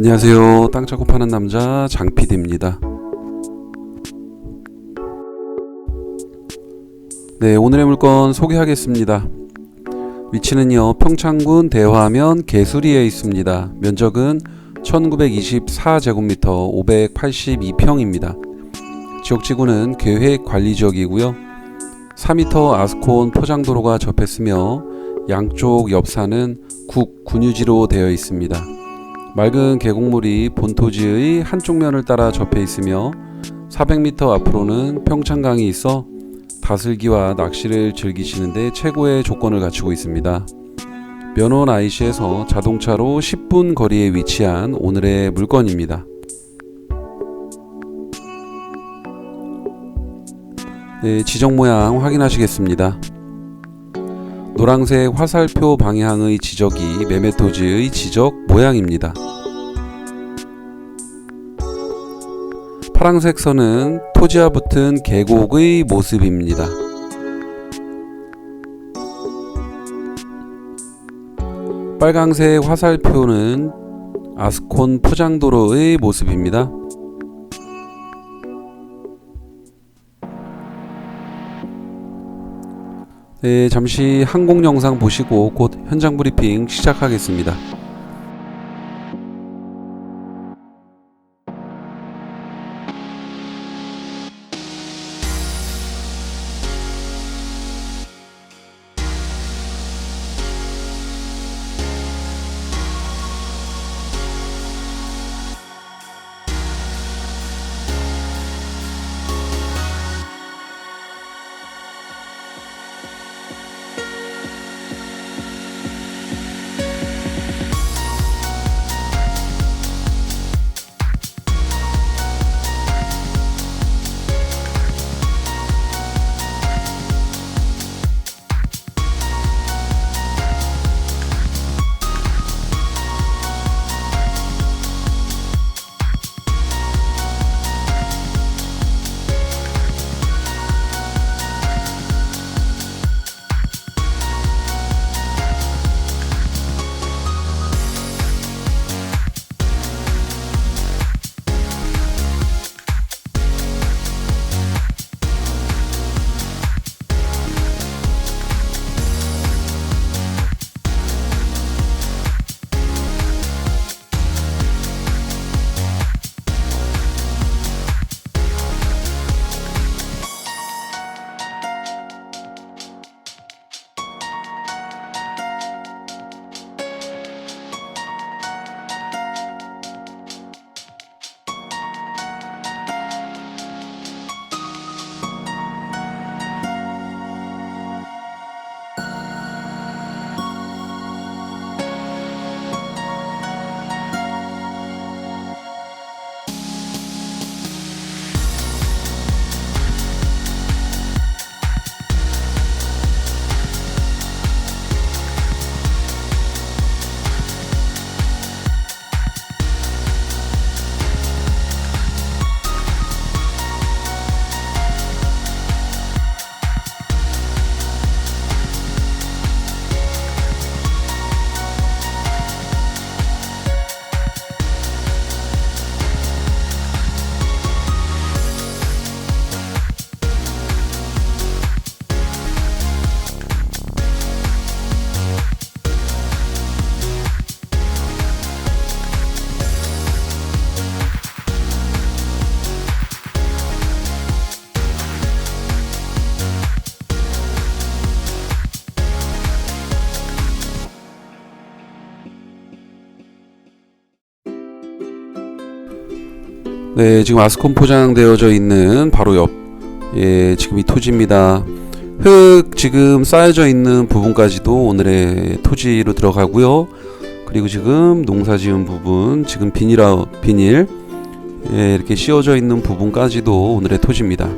안녕하세요. 땅 찾고 파는 남자 장PD입니다. 네, 오늘의 물건 소개하겠습니다. 위치는요, 평창군 대화면 개수리에 있습니다. 면적은 1924제곱미터 582평입니다. 지역지구는 계획관리지역이고요. 4m 아스콘 포장도로가 접했으며 양쪽 옆산은 국 군유지로 되어 있습니다. 맑은 계곡물이 본토지의 한쪽 면을 따라 접해 있으며 400m 앞으로는 평창강이 있어 다슬기와 낚시를 즐기시는데 최고의 조건을 갖추고 있습니다. 면원 IC에서 자동차로 10분 거리에 위치한 오늘의 물건입니다. 네, 지적 모양 확인하시겠습니다. 노란색 화살표 방향의 지적이 매매토지의 지적 모양입니다. 파란색 선은 토지와 붙은 계곡의 모습입니다. 빨강색 화살표는 아스콘 포장도로의 모습입니다. 네, 잠시 항공 영상 보시고 곧 현장 브리핑 시작하겠습니다. 네, 지금 아스콘 포장되어져 있는 바로 옆, 예, 지금 이 토지입니다. 흙 지금 쌓여져 있는 부분까지도 오늘의 토지로 들어가고요. 그리고 지금 농사 지은 부분, 지금 비닐아, 비닐, 예, 이렇게 씌워져 있는 부분까지도 오늘의 토지입니다.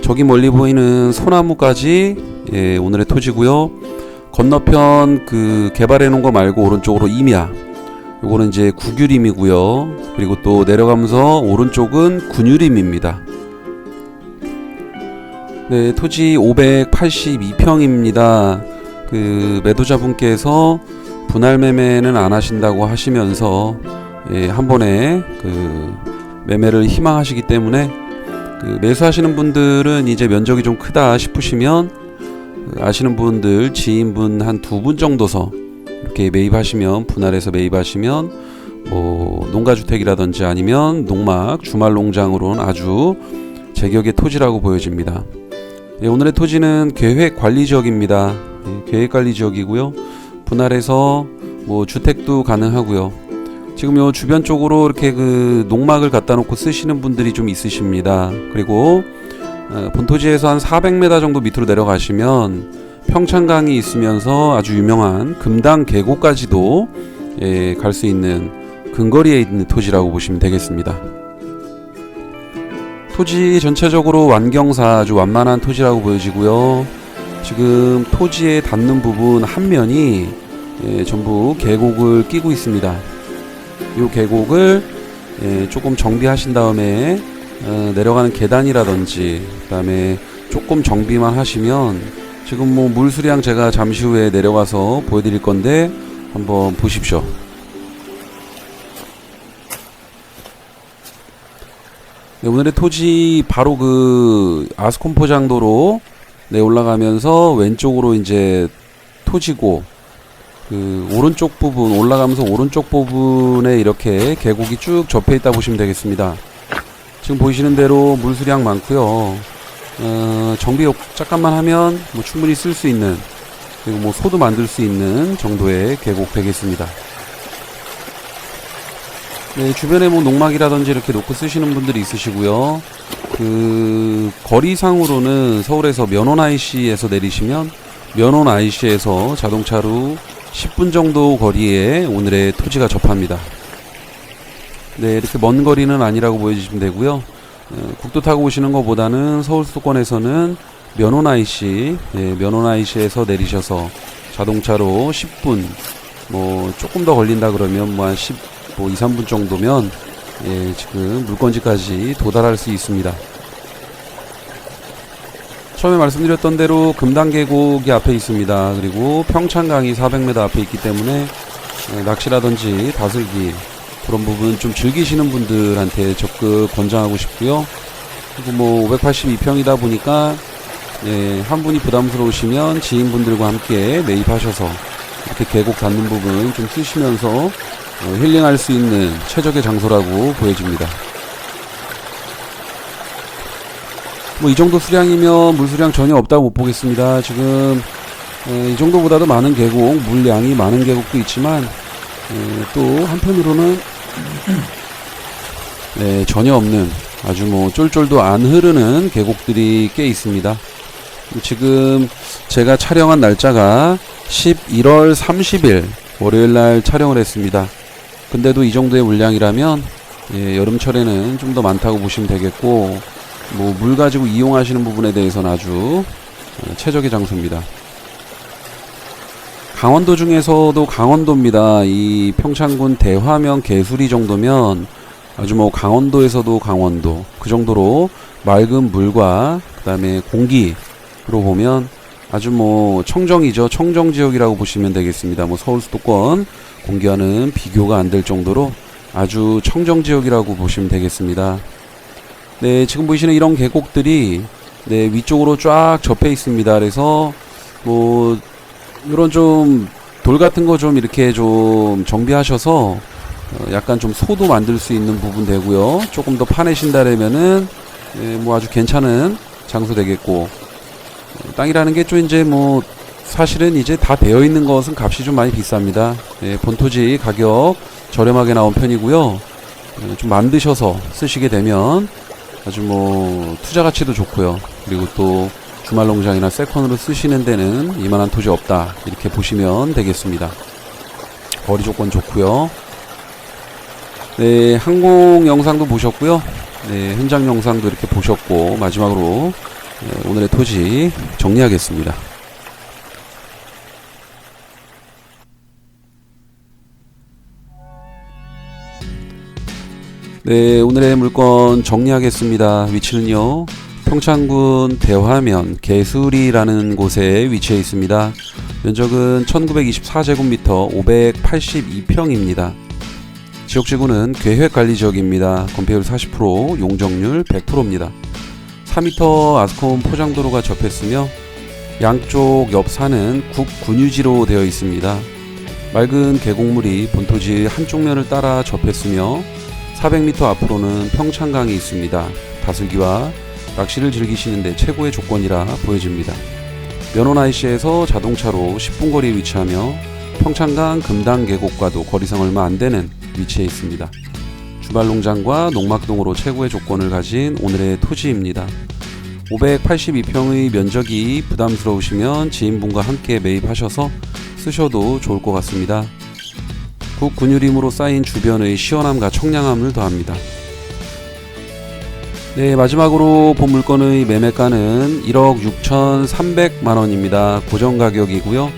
저기 멀리 보이는 소나무까지, 예, 오늘의 토지고요. 건너편 그 개발해 놓은 거 말고 오른쪽으로 임야, 요거는 이제 구규림이고요. 그리고 또 내려가면서 오른쪽은 군유림입니다. 네, 토지 582평입니다. 그 매도자분께서 분할 매매는 안 하신다고 하시면서 예, 한 번에 그 매매를 희망하시기 때문에 그 매수하시는 분들은 이제 면적이 좀 크다 싶으시면 그 아시는 분들 지인분 한 두 분 정도서 이렇게 매입하시면 분할해서 매입하시면 뭐 농가주택이라든지 아니면 농막 주말 농장으로는 아주 제격의 토지라고 보여집니다. 예, 오늘의 토지는 계획 관리 지역입니다. 예, 계획 관리 지역이고요. 분할해서 뭐 주택도 가능하고요. 지금 요 주변 쪽으로 이렇게 그 농막을 갖다 놓고 쓰시는 분들이 좀 있으십니다. 그리고 어, 본토지에서 한 400m 정도 밑으로 내려가시면 평창강이 있으면서 아주 유명한 금당 계곡까지도 예, 갈 수 있는 근거리에 있는 토지라고 보시면 되겠습니다. 토지 전체적으로 완경사 아주 완만한 토지라고 보여지고요. 지금 토지에 닿는 부분 한 면이 예, 전부 계곡을 끼고 있습니다. 이 계곡을 예, 조금 정비하신 다음에 어, 내려가는 계단이라든지 그다음에 조금 정비만 하시면 지금 뭐 물 수량 제가 잠시 후에 내려가서 보여드릴 건데 한번 보십시오. 네, 오늘의 토지 바로 그 아스콘 포장도로 네, 올라가면서 왼쪽으로 이제 토지고 그 오른쪽 부분 올라가면서 오른쪽 부분에 이렇게 계곡이 쭉 접해 있다 보시면 되겠습니다. 지금 보이시는 대로 물수량 많고요. 어, 정비 잠깐만 하면 뭐 충분히 쓸 수 있는 그리고 뭐 소도 만들 수 있는 정도의 계곡 되겠습니다. 네, 주변에 뭐 농막이라든지 이렇게 놓고 쓰시는 분들이 있으시고요. 그 거리상으로는 서울에서 면원 IC에서 내리시면 면원 IC에서 자동차로 10분 정도 거리에 오늘의 토지가 접합니다. 네, 이렇게 먼 거리는 아니라고 보여주시면 되고요. 어, 국도 타고 오시는 것보다는 서울 수도권에서는 면원 IC, 네, 면원 IC에서 내리셔서 자동차로 10분, 뭐 조금 더 걸린다 그러면 뭐 한 10, 뭐 2, 3분 정도면 예, 지금 물건지까지 도달할 수 있습니다. 처음에 말씀드렸던 대로 금단계곡이 앞에 있습니다. 그리고 평창강이 400m 앞에 있기 때문에 예, 낚시라든지 다슬기 그런 부분 좀 즐기시는 분들한테 적극 권장하고 싶고요. 그리고 뭐 582평이다 보니까 예, 한 분이 부담스러우시면 지인분들과 함께 매입하셔서 이렇게 계곡 닿는 부분 좀 쓰시면서 어, 힐링할 수 있는 최적의 장소라고 보여집니다. 뭐 이 정도 수량이면 물수량 전혀 없다고 못 보겠습니다. 지금 에, 이 정도보다도 많은 계곡, 물량이 많은 계곡도 있지만 에, 또 한편으로는 네, 전혀 없는 아주 뭐 쫄쫄도 안 흐르는 계곡들이 꽤 있습니다. 지금 제가 촬영한 날짜가 11월 30일 월요일 날 촬영을 했습니다. 근데도 이 정도의 물량이라면 예, 여름철에는 좀 더 많다고 보시면 되겠고 뭐 물 가지고 이용하시는 부분에 대해서는 아주 어, 최적의 장소입니다. 강원도 중에서도 강원도입니다. 이 평창군 대화면 개수리 정도면 아주 뭐 강원도에서도 강원도 그 정도로 맑은 물과 그다음에 공기로 보면 아주 뭐 청정이죠. 청정 지역이라고 보시면 되겠습니다. 뭐 서울 수도권 공기와는 비교가 안 될 정도로 아주 청정 지역이라고 보시면 되겠습니다. 네, 지금 보이시는 이런 계곡들이 네, 위쪽으로 쫙 접해 있습니다. 그래서 뭐 이런 좀 돌 같은 거 좀 이렇게 좀 정비하셔서 어, 약간 좀 소도 만들 수 있는 부분 되고요. 조금 더 파내신다라면은 예, 뭐 아주 괜찮은 장소 되겠고 어, 땅이라는 게 좀 이제 뭐 사실은 이제 다 되어 있는 것은 값이 좀 많이 비쌉니다. 예, 본토지 가격 저렴하게 나온 편이고요. 예, 좀 만드셔서 쓰시게 되면 아주 뭐 투자 가치도 좋고요. 그리고 또 주말 농장이나 세컨으로 쓰시는 데는 이만한 토지 없다 이렇게 보시면 되겠습니다. 거리 조건 좋고요. 네, 항공 영상도 보셨고요. 네, 현장 영상도 이렇게 보셨고 마지막으로 네, 오늘의 토지 정리하겠습니다. 네, 오늘의 물건 정리하겠습니다. 위치는요. 평창군 대화면 개수리라는 곳에 위치해 있습니다. 면적은 1924제곱미터 582평입니다. 지역지구는 계획관리지역입니다. 건폐율 40%, 용적률 100%입니다. 4m 아스콘 포장도로가 접했으며 양쪽 옆 산은 국군유지로 되어 있습니다. 맑은 계곡물이 본토지 한쪽 면을 따라 접했으며 400m 앞으로는 평창강이 있습니다. 다슬기와 낚시를 즐기시는데 최고의 조건이라 보여집니다. IC에서 자동차로 10분 거리에 위치하며 평창강 금당 계곡과도 거리상 얼마 안 되는 위치에 있습니다. 주말 농장과 농막동으로 최고의 조건을 가진 오늘의 토지입니다. 582평의 면적이 부담스러우시면 지인분과 함께 매입하셔서 쓰셔도 좋을 것 같습니다. 국군유림으로 쌓인 주변의 시원함과 청량함을 더합니다. 네, 마지막으로 본 물건의 매매가는 1억 6,300만 원입니다. 고정 가격이고요.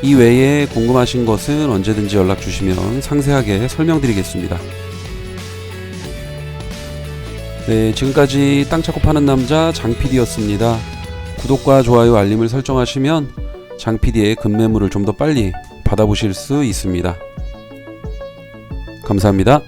이 외에 궁금하신 것은 언제든지 연락 주시면 상세하게 설명드리겠습니다. 네, 지금까지 땅 찾고 파는 남자 장 PD였습니다. 구독과 좋아요, 알림을 설정하시면 장 PD의 급매물을 좀 더 빨리 받아보실 수 있습니다. 감사합니다.